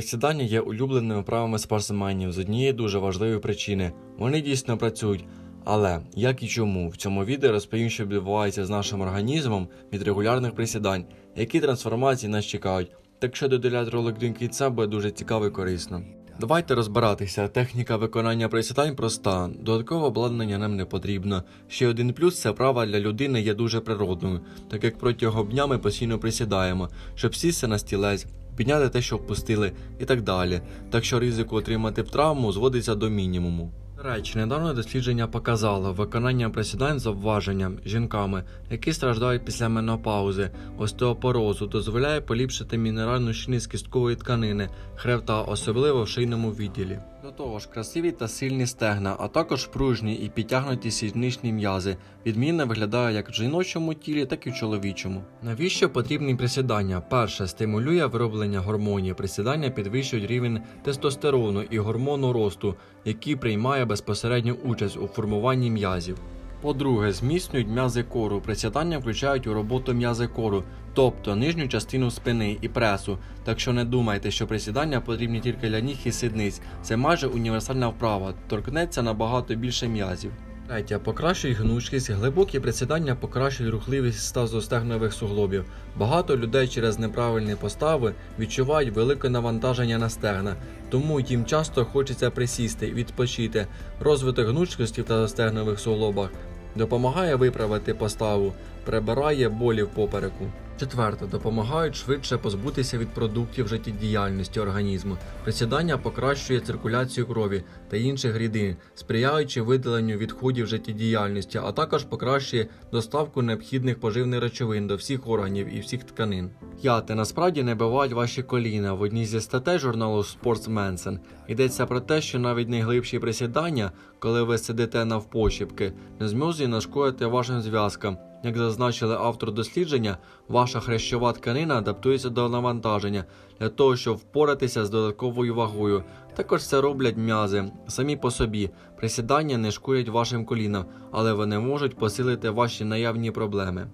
Присідання є улюбленими правами спортсменів з однієї дуже важливої причини. Вони дійсно працюють. Але як і чому в цьому відео розповім, що відбувається з нашим організмом від регулярних присідань, які трансформації нас чекають. Так що доділяти ролик до кінця буде дуже цікаво і корисно. Давайте розбиратися. Техніка виконання присідань проста. Додаткове обладнання нам не потрібно. Ще один плюс це права для людини є дуже природною, так як протягом дня ми постійно присідаємо, щоб сісти на стілець, підняти те, що впустили, і так далі. Так що ризику отримати травму зводиться до мінімуму. Речі, недавно дослідження показало виконання присідань з обваженням жінками, які страждають після менопаузи, остеопорозу, дозволяє поліпшити мінеральну щільність кісткової тканини, хребта, особливо в шийному відділі. До того ж, красиві та сильні стегна, а також пружні і підтягнуті сідничні м'язи, відмінно виглядає як в жіночому тілі, так і в чоловічому. Навіщо потрібні присідання? Перше, стимулює вироблення гормонів. Присідання підвищують рівень тестостерону і гормону росту, який приймає безпосередню участь у формуванні м'язів. По-друге, зміцнюють м'язи кору. Присідання включають у роботу м'язи кору, тобто нижню частину спини і пресу. Так що не думайте, що присідання потрібні тільки для ніг і сідниць. Це майже універсальна вправа, торкнеться набагато більше м'язів. Третє. Покращують гнучкість, глибокі присідання покращують рухливість тазостегнових суглобів. Багато людей через неправильні постави відчувають велике навантаження на стегна, тому їм часто хочеться присісти, відпочити. Розвиток гнучкості в тазостегнових суглобах допомагає виправити поставу, прибирає болі в попереку. Четверте, допомагають швидше позбутися від продуктів життєдіяльності організму. Присідання покращує циркуляцію крові та інших рідин, сприяючи видаленню відходів життєдіяльності, а також покращує доставку необхідних поживних речовин до всіх органів і всіх тканин. П'яте, насправді не бувають ваші коліна. В одній зі статей журналу Sports Medicine йдеться про те, що навіть найглибші присідання, коли ви сидите навпочіпки, не зможуть нашкодити вашим зв'язкам. Як зазначили автор дослідження, ваша хрящова тканина адаптується до навантаження для того, щоб впоратися з додатковою вагою. Також це роблять м'язи самі по собі. Присідання не шкодять вашим колінам, але вони можуть посилити ваші наявні проблеми.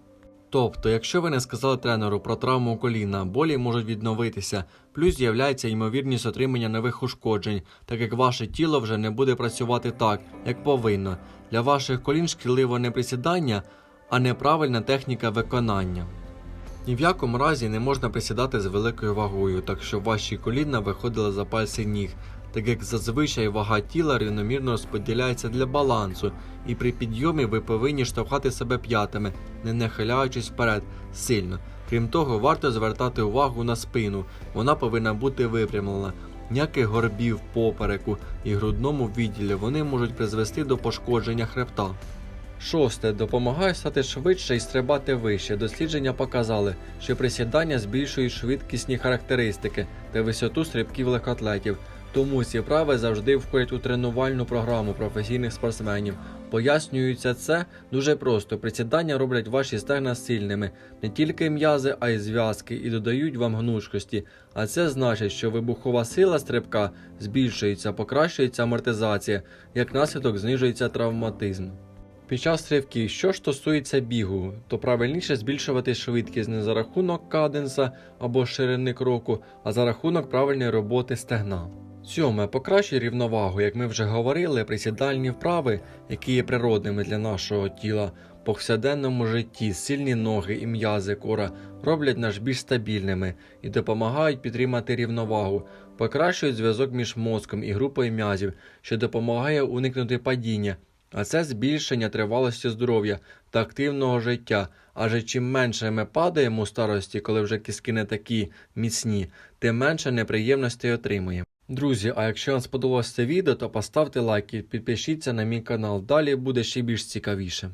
Тобто, якщо ви не сказали тренеру про травму коліна, болі можуть відновитися, плюс з'являється ймовірність отримання нових ушкоджень, так як ваше тіло вже не буде працювати так, як повинно. Для ваших колін шкідливо не присідання, а неправильна техніка виконання. Ні в якому разі не можна присідати з великою вагою, так щоб ваші коліна виходили за пальці ніг, так як зазвичай вага тіла рівномірно розподіляється для балансу, і при підйомі ви повинні штовхати себе п'ятами, не нахиляючись вперед сильно. Крім того, варто звертати увагу на спину, вона повинна бути випрямлена. Ніяких горбів попереку і грудному відділі вони можуть призвести до пошкодження хребта. Шосте. Допомагає стати швидше і стрибати вище. Дослідження показали, що присідання збільшують швидкісні характеристики та висоту стрибків легкоатлетів. Тому ці вправи завжди входять у тренувальну програму професійних спортсменів. Пояснюється це дуже просто. Присідання роблять ваші стегна сильними, не тільки м'язи, а й зв'язки, і додають вам гнучкості. А це значить, що вибухова сила стрибка збільшується, покращується амортизація, як наслідок знижується травматизм. Під час стрибків, що стосується бігу, то правильніше збільшувати швидкість не за рахунок каденса або ширини кроку, а за рахунок правильної роботи стегна. Сьоме, покращує рівновагу, як ми вже говорили, присідальні вправи, які є природними для нашого тіла, в повсякденному житті, сильні ноги і м'язи кора роблять нас більш стабільними і допомагають підтримати рівновагу, покращують зв'язок між мозком і групою м'язів, що допомагає уникнути падіння. А це збільшення тривалості здоров'я та активного життя. Адже чим менше ми падаємо у старості, коли вже кістки не такі міцні, тим менше неприємностей отримуємо. Друзі, а якщо вам сподобалося це відео, то поставте лайк і підпишіться на мій канал. Далі буде ще більш цікавіше.